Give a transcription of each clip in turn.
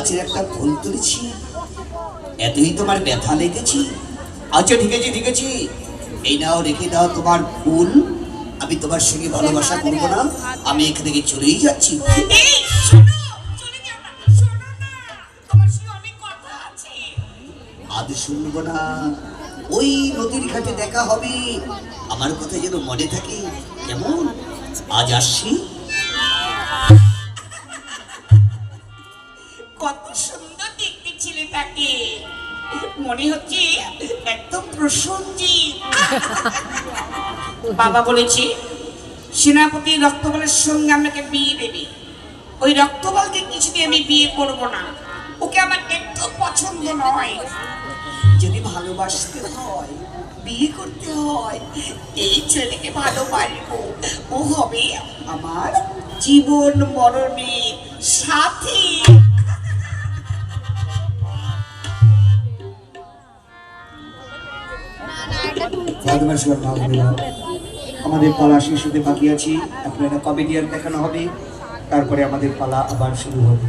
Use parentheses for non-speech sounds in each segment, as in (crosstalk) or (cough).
গাছের একটা ফুল তুলেছি এতই তোমার ব্যথা লেগেছি? আচ্ছা ঠিক আছে ঠিক আছে। এই নাও রেখে দাও তোমার ফুল আমি তোমার সঙ্গে ভালোবাসা করব না। আমি এখান থেকে চলেই যাচ্ছি। আজ শুনব না। ওই নদীর ঘাটে দেখা হবে। আমার কথা যেন মনে থাকে। কেমন? আজ আসছি। কত সুন্দর দেখতে ছিলে ছেলেটাকে। মনে হচ্ছে একদম প্রসঞ্জিৎ বাবা বলেছে সেনাপতি রক্তবলের সঙ্গে আমাকে বিয়ে দেবে। ওই রক্তবলকে কিছুতে আমি বিয়ে করব না। ওকে আমার একটু পছন্দ নয়। যদি ভালোবাসতে হয়, বিয়ে করতে হয়, এই ছেলেকে ভালোবাসবো। ও হবে আমার জীবন মরণের সাথী। আমাদের পালা শেষ হতে বাকি আছি। আপনারা কমেডিয়ান দেখানো হবে? তারপরে আমাদের পালা আবার শুরু হবে।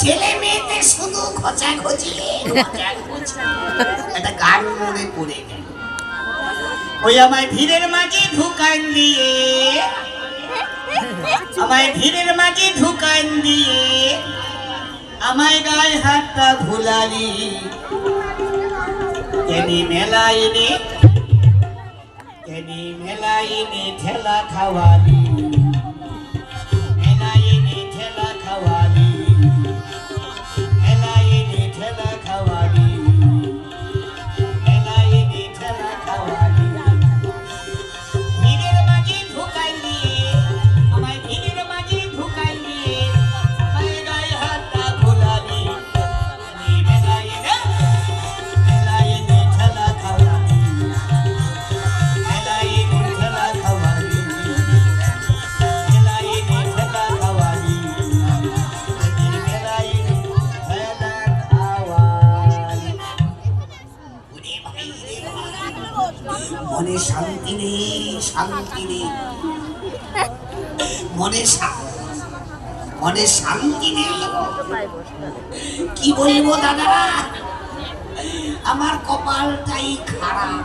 ছেলে মেয়েদের একটা ওই মাঝে দিয়ে, আমায় ভিড়ের মাঝে ঢুকান দিয়ে আমায় গায়ে হাতটা ভুলালি এনি মেলাইনি এনি মেলাইনি ঠেলা খাওয়ালি। মনে শান্তি কি বলব দাদারা? আমার কপালটাই খারাপ।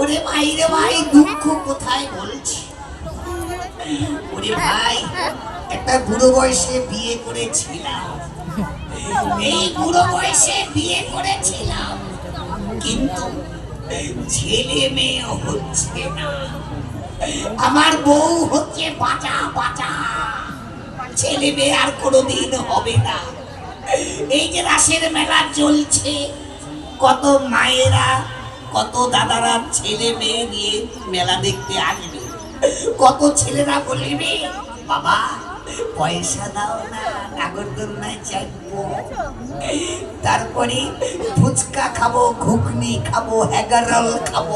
ওরে ভাই রে ভাই, দুঃখ কোথায় বলছি? ওরে ভাই, একটা বুড়ো বয়সে বিয়ে করেছিলাম। এই বুড়ো বয়সে বিয়ে করেছিলাম। কিন্তু ছেলে মেয়ে হচ্ছে না। আমার বউ হচ্ছে বাঁচা বাঁচা। ছেলে মেয়ে আর কোনোদিন হবে না। এই যে রাসের মেলা চলছে কত মায়েরা কত দাদারা ছেলে মেয়ে নিয়ে মেলা দেখতে আসবে। কত ছেলেরা বলবে বাবা পয়সা দাও না নাগরদোলনায় চাইব। তারপরে ফুচকা খাব ঘুগনি খাব হ্যাগারল খাব।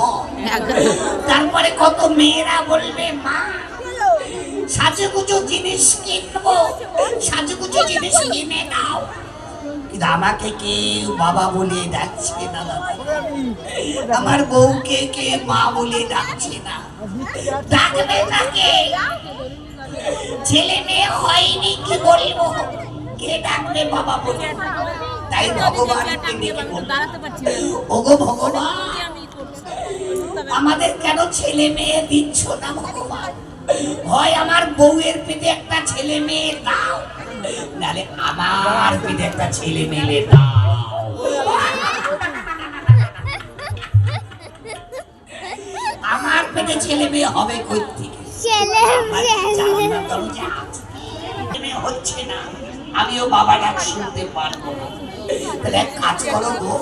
তারপরে কত মেয়েরা বলবে মা সাজুগুজু জিনিস জিনিস কিনে আমাকে কেউ বাবা বলে ডাকছে না আমার বউকে কে মা বলে ডাকছে না। ডাকবে তাকে ছেলে মেয়ে হয়নি কি বলব? কে ডাকবে বাবা বলে? তাই ভগবানকে ওগো ভগবান, আমাদের কেন ছেলে মেয়ে দিচ্ছ না ভগবান? হয় আমার বউয়ের পেটে একটা ছেলে মেয়ে দাও। নালে আমার পেটে একটা ছেলে মেয়ে দাও। আমার পেটে ছেলে মেয়ে হবে কই থেকে ছেলে মেয়ে হচ্ছে না। আমিও বাবা ডাক শুনতে পারব না। তাহলে এক কাজ করো গো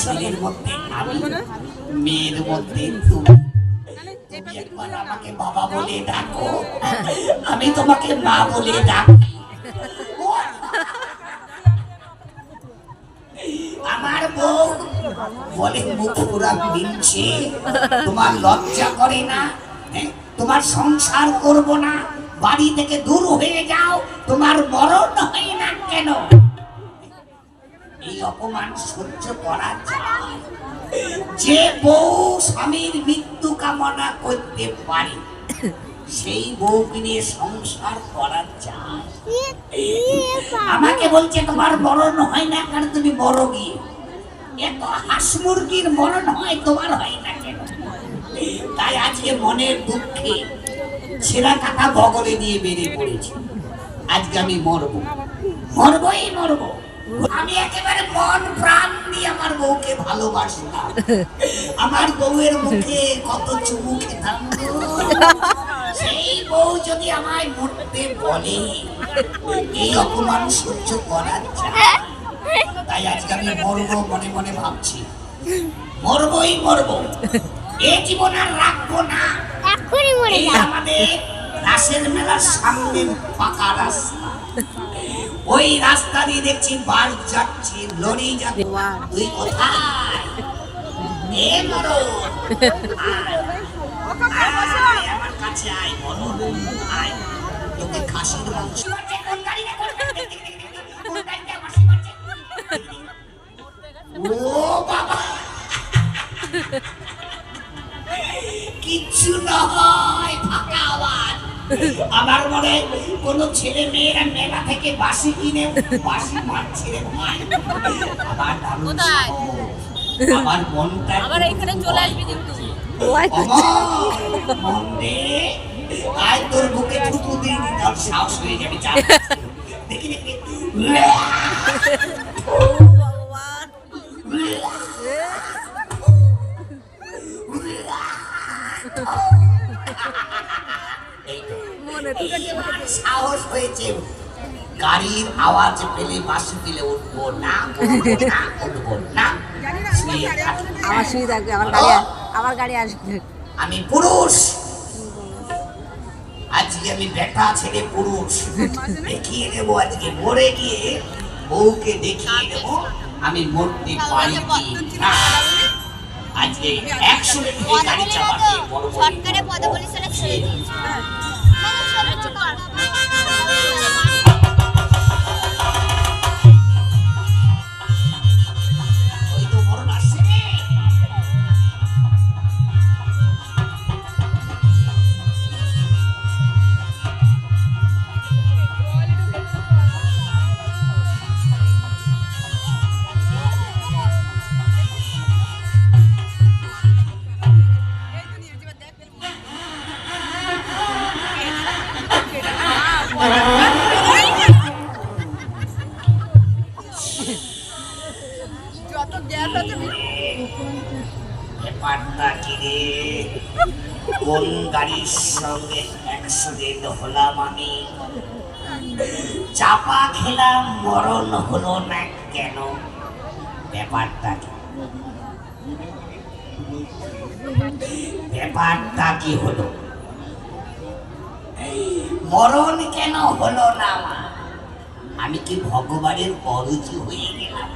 ছেলের মধ্যে আমি মেয়ের মধ্যে তুমি। একবার আমাকে বাবা বলে ডাকো। আমি তোমাকে মা বলে ডাকি আমার বউ বলে মুখ পুরা তোমার লজ্জা করে না? তোমার সংসার করব না। বাড়ি থেকে দূর হয়ে যাও। তোমার মরণ হয় না কেন? এই অপমান সহ্য করা যায়। যে বউ স্বামীর মৃত্যু কামনা করতে পারে, সেই বউকে নিয়ে সংসার করা যায়। আমাকে বলছে, তোমার মরণ হয় না কারণ তুমি বড় গিয়ে। এত হাঁস মুরগির মরণ হয়, তোমার হয় না কেন? তাই আজকে মনের দুঃখে ছেঁড়া কাটা বগলে নিয়ে বেরিয়ে পড়েছি। আজকে আমি মরবো। মরবই মরবো। আমি একেবারে মন প্রাণ দিয়ে আমার বউকে ভালোবাসতাম আমার বউয়ের মুখে কত চুমু খেতাম সেই বউ যদি আমায় মরতে বলে এই অপমান সহ্য করা যায়। তাই আজকে আমি মরবো মনে মনে ভাবছি। মরবই মরবো। এ জীবন আর রাখব না। আমাদের রাসের মেলার সামনে পাকা রাস্তা। ওই রাস্তা দিয়ে দেখছি বাস যাচ্ছে লরি যাচ্ছে। তুই কোথায়? আমার কাছে আয় মরণ। আয় তোকে খাসির মাংস। আমার মনে কোনো ছেলে মেয়েরা মেলা থেকে বাসি কিনে বাসি মারছে রে ভাই আমার দারুণ আমার মনটা আবার এখানে চলে আসবি কিন্তু। অমর, আয় তোর বুকে থুতু দিয়ে নি, তোর সাহস হয়ে যাবে চাপ। দেখি দেখি। এই তো। (laughs) সাহস হয়েছে। গাড়ির আওয়াজ পেলে বাসি পেলে উঠবো না উঠবো না উঠবো না। শুয়ে থাকব। আমার শুয়ে থাকবে আমার গাড়ি আমার গাড়ি আসবে। আমি পুরুষ। আজকে আমি বেটা ছেলে পুরুষ। দেখিয়ে দেবো আজকে মরে গিয়ে বউকে দেখিয়ে দেবো। আমি মরতে পারি না? আজকে একশো মিনিট গাড়ি চাপাতে বড় বড় chupar. কোন গাড়ির সঙ্গে অ্যাক্সিডেন্ট হলাম আমি? চাপা খেলাম, মরণ হলো না কেন? ব্যাপারটা কি? ব্যাপারটা কি হলো? মরণ কেন হলো না আমার? আমি কি ভগবানের বরজি হয়ে গেলাম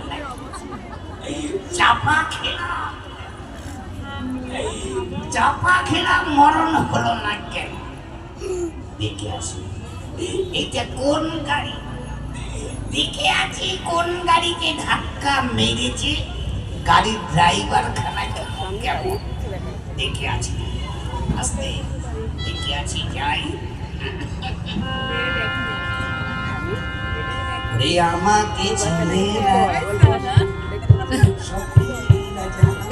চাপা খেলাম। চাপা খেলাম মরণ হলো না কেন? দেখে আসি। এটা কোন গাড়ি? দেখে আছি কোন গাড়িতে ধাক্কা মেরেছে? গাড়ির ড্রাইভার খানা কেমন? দেখে আছি আস্তে। দেখে আছি যাই। আমাকে ছেড়ে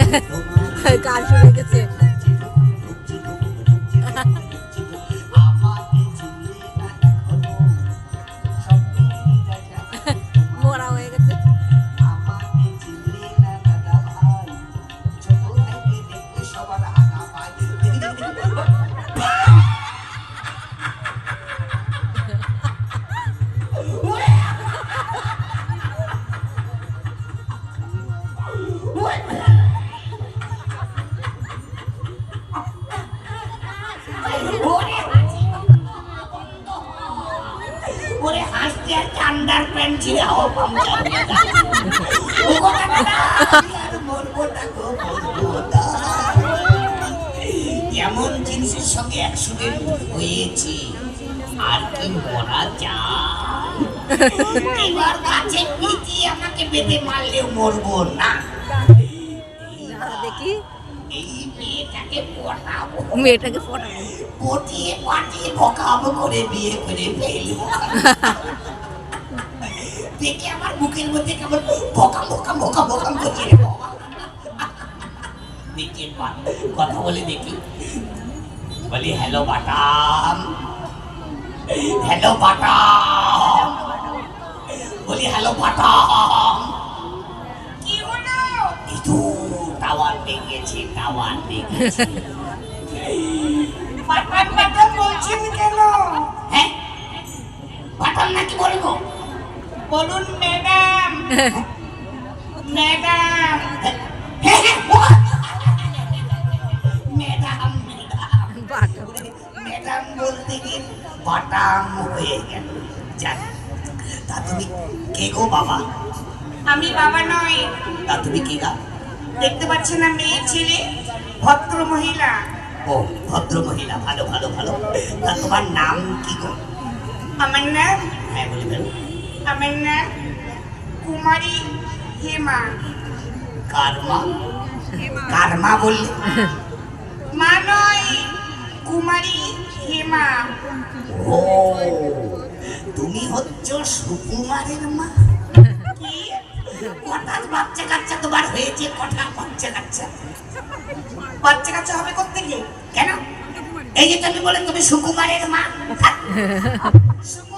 (laughs) কার শুনে গেছে? আর আন্ডার প্যান্ট ছিঁড়ে হাওয়া পাংচার ও কথা না, আর মরবো না গো, মরবো এমন জিনিসের সঙ্গে অ্যাক্সিডেন্ট হয়েছে আর কি মরা যায়। এবার গাছে পিটিয়ে আমাকে বেঁধে মারলেও মরবো না। দেখি। এই মেয়েটাকে পটাবো। মেয়েটাকে ফোটাবো পটিয়ে পাটিয়ে বকাবো করে বিয়ে করে ফেলব। দেখে আমার মুখের মধ্যে কেমন বকা বকা বকা বকা করছে রে বাবা। কথা বলে দেখি। বলি হ্যালো বাটাম। হ্যালো বাটাম। বলি হ্যালো বাটাম। কি হলো? এই তো টাওয়ার লেগেছে টাওয়ার লেগেছে বাটান বাটান বলছেন কেন? হ্যাঁ? বাটাম নাকি বলব? বলুন ম্যাডাম। (laughs) ম্যাডাম! ম্যাডাম ম্যাডাম বলতে গিয়ে বাটাম হয়ে গেল। যাক তা তুমি কে গো বাবা? আমি বাবা নই। তা তুমি কে গা? দেখতে পাচ্ছেন না মেয়ে ছেলে ভদ্র মহিলা। ও ভদ্র মহিলা ভালো ভালো ভালো। তা তোমার নাম কি গো? আমার নাম হ্যাঁ বলে নাম কুমারী হেমা। কারমা। কারমা বললে। মা নয় কুমারী হেমা। ও তুমি হচ্ছ সুকুমারের মা। কি? হঠাৎ বাচ্চা কাচ্চা তোমার হয়েছে? কটা বাচ্চা কাচ্চা? বাচ্চা কাচ্চা হবে কোথেকে কেন? এই যে তুমি বলে তুমি সুকুমারের মা। সুকুমারের (laughs)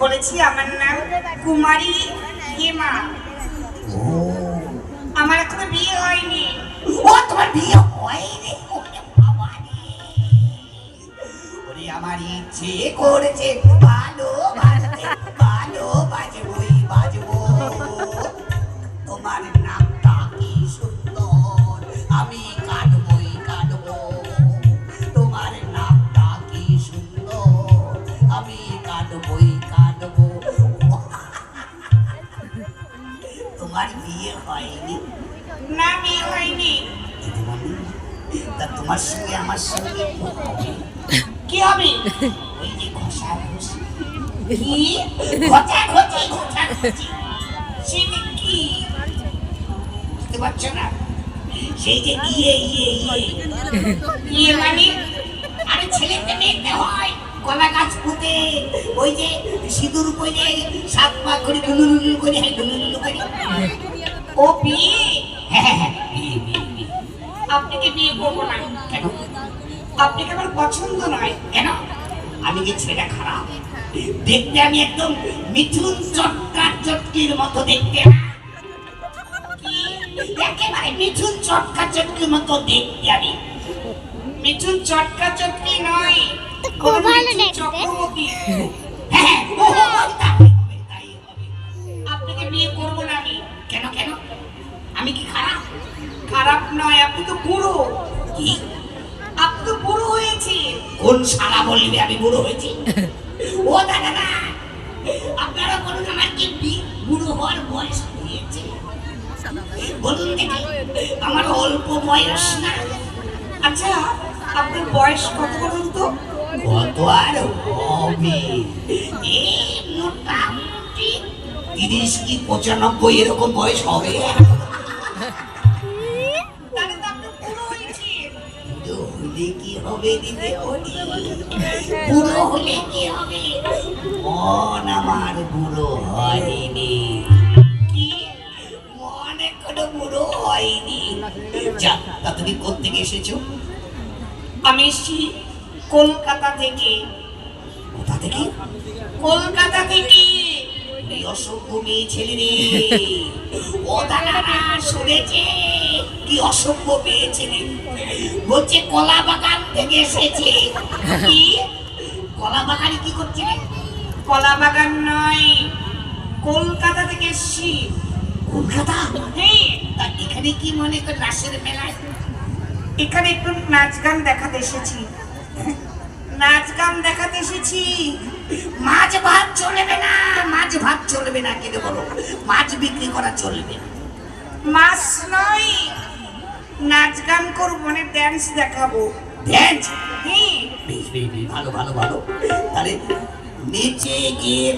বলেছি, আমার নাম কুমারী হেমা। আমার এখনও বিয়ে হয়নি। ও, তোমার বিয়ে হয়নি? আমার ইচ্ছে করেছে ভালো ভালো ভালো বাজবই বাজবো। বুঝতে পারছ? সেই যে ইয়ে ইয়ে ইয়ে। ইয়ে মানে? হয় কলা গাছ পুঁতে। ওই যে সিঁদুর করে সাত পা করে ডুলুলুলু ডুলুলুলু করে ও হ্যাঁ হ্যাঁ হ্যাঁ বিয়ে, বিয়ে, বিয়ে। আপনাকে বিয়ে করব না। কেন? আপনাকে আমার পছন্দ নয়? কেন? আমি যে ছেলেটা খারাপ? দেখতে আমি একদম মিথুন চটকার চটকির মতো দেখতে। একেবারে মিঠুন চটকা চটকির মতো দেখতে আমি। মিঠুন চটকা চটকি নয় খুব ভালো দেখতে। হ্যাঁ ও, ও, ও, তাই হবে, তাই হবে। আপনাকে বিয়ে করব না আমি। কেন কেন? আমি কি খারাপ? খারাপ নয় আপনি তো বুড়ো। কি আপনি তো বুড়ো হয়েছে কোন শালা বলবে আমি বুড়ো হয়েছি? ও দাদা না আপনারা বলুন আমার কি বুড়ো হওয়ার বয়স হয়েছে? বলুন দেখি, আমার অল্প বয়স না? আচ্ছা আপনার বয়স কত বলুন তো? কত আর হবে? এই মোটামুটি তিরিশ কি পঁচানব্বই এরকম বয়স হবে। হবে দিদি বলি বুড়ো হলে কি হবে মন আমার বুড়ো হয়নি কি মন এখনও বুড়ো হয়নি যা তা তুমি কোথেকে এসেছ আমি এসছি কলকাতা থেকে। কোথা থেকে? কলকাতা থেকে এই অসভ্য মেয়ে ছেলে রে ও শুনেছে? কি অসভ্য মেয়ে ছেলে? বলছে কলা বাগান থেকে এসেছে। কি? কলা বাগানে কি করছে? কলা বাগান নয় কলকাতা থেকে এসছি। কলকাতা? হ্যাঁ তা এখানে কি মনে কর রাসের মেলায়? এখানে একটু নাচ গান দেখাতে এসেছি। নাচ গান দেখাতে এসেছি। মাছ ভাত চলবে না মাছ ভাত চলবে না কেটে বলো? মাছ বিক্রি করা চলবে না। মাছ নয় নাচ গান করব মানে ড্যান্স দেখাবো। ড্যান্স হ্যাঁ বেশ বেশ, ভালো ভালো ভালো। তাহলে নেচে গিয়ে